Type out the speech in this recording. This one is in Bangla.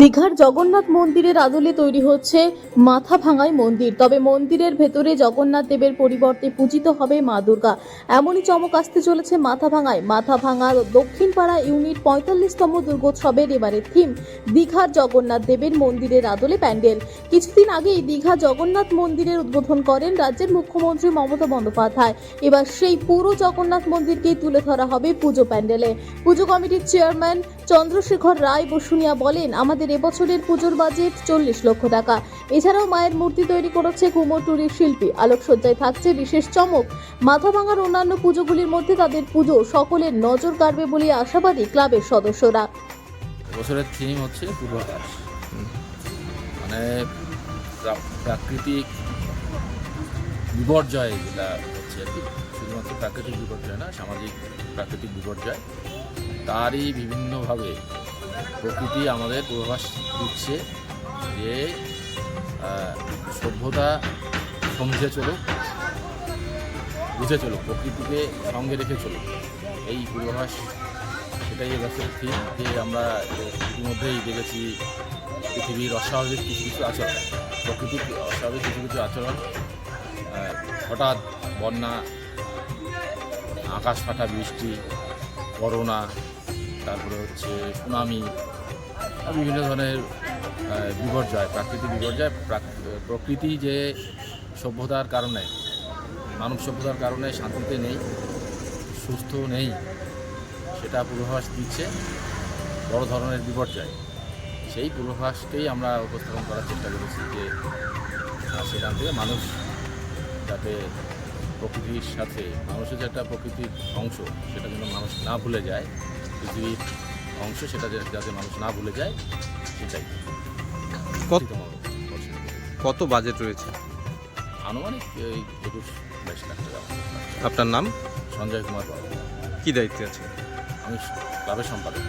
দীঘার জগন্নাথ মন্দিরের আদলে তৈরি হচ্ছে মাথা ভাঙাই মন্দির। তবে মন্দিরের ভেতরে জগন্নাথ দেবের পরিবর্তে পূজিত হবে মা দুর্গা। এমনই চমক আসতে চলেছে মাথা ভাঙায় মাথা ভাঙা দক্ষিণপাড়া ইউনিট পঁয়তাল্লিশতম দুর্গোৎসবের এবারের থিম, দীঘার জগন্নাথ দেবের মন্দিরের আদলে প্যান্ডেল। কিছুদিন আগেই দীঘা জগন্নাথ মন্দিরের উদ্বোধন করেন রাজ্যের মুখ্যমন্ত্রী মমতা বন্দ্যোপাধ্যায়। এবার সেই পুরো জগন্নাথ মন্দিরকেই তুলে ধরা হবে পুজো প্যান্ডেলে। পুজো কমিটির চেয়ারম্যান চন্দ্রশেখর রায় বসুনিয়া বলেন, আমাদের এবছরের পুজোর বাজেট চল্লিশ লক্ষ টাকা। এছাড়াও মায়ের মূর্তি তৈরি করেছে কুমোরটুরির শিল্পী। আলোকসজ্জায় থাকছে বিশেষ চমক। মাথা ভাঙার অন্যান্য পুজোগুলির মধ্যে তাদের পুজো সকলের নজর কাড়বে বলে আশাবাদী ক্লাবের সদস্যরা। থিম হচ্ছে মানে প্রাকৃতিক বিপর্যয় যেটা হচ্ছে আর কি। শুধুমাত্র প্রাকৃতিক বিপর্যয় না, সামাজিক প্রাকৃতিক বিপর্যয়। তারই বিভিন্নভাবে প্রকৃতি আমাদের পূর্বাভাস দিচ্ছে যে সভ্যতা সমঝে চলুক, বুঝে চলুক, প্রকৃতিকে সঙ্গে রেখে চলুক। এই পূর্বাভাস সেটাই এবছর থিম যে আমরা ইতিমধ্যেই দেখেছি পৃথিবীর অস্বাভাবিক কিছু কিছু আচরণ, প্রকৃতির অস্বাভাবিক কিছু কিছু আচরণ হঠাৎ বন্যা, আকাশ ফাটা বৃষ্টি, করোনা তারপরে হচ্ছে সুনামি বিভিন্ন ধরনের বিপর্যয়, প্রাকৃতিক বিপর্যয়, প্রাক- প্রকৃতি যে সভ্যতার কারণে, মানব সভ্যতার কারণে শান্তিতে নেই, সুস্থ নেই, সেটা পূর্বাভাস দিচ্ছে বড় ধরনের বিপর্যয়। সেই পূর্বাভাসকেই আমরা উপস্থাপন করার চেষ্টা করেছি যে সেখান থেকে মানুষ যাতে প্রকৃতির সাথে, মানুষের যে একটা প্রকৃতির অংশ, সেটা যেন মানুষ না ভুলে যায় পৃথিবীর অংশ সেটা যাতে মানুষ না ভুলে যায় সেটাই। কত কত বাজেট রয়েছে? আনুমানিক এই একুশ বাইশ লাখ টাকা। আপনার নাম? সঞ্জয় কুমার বাবু। কী দায়িত্বে আছে আমি ক্লাবের সম্পাদক।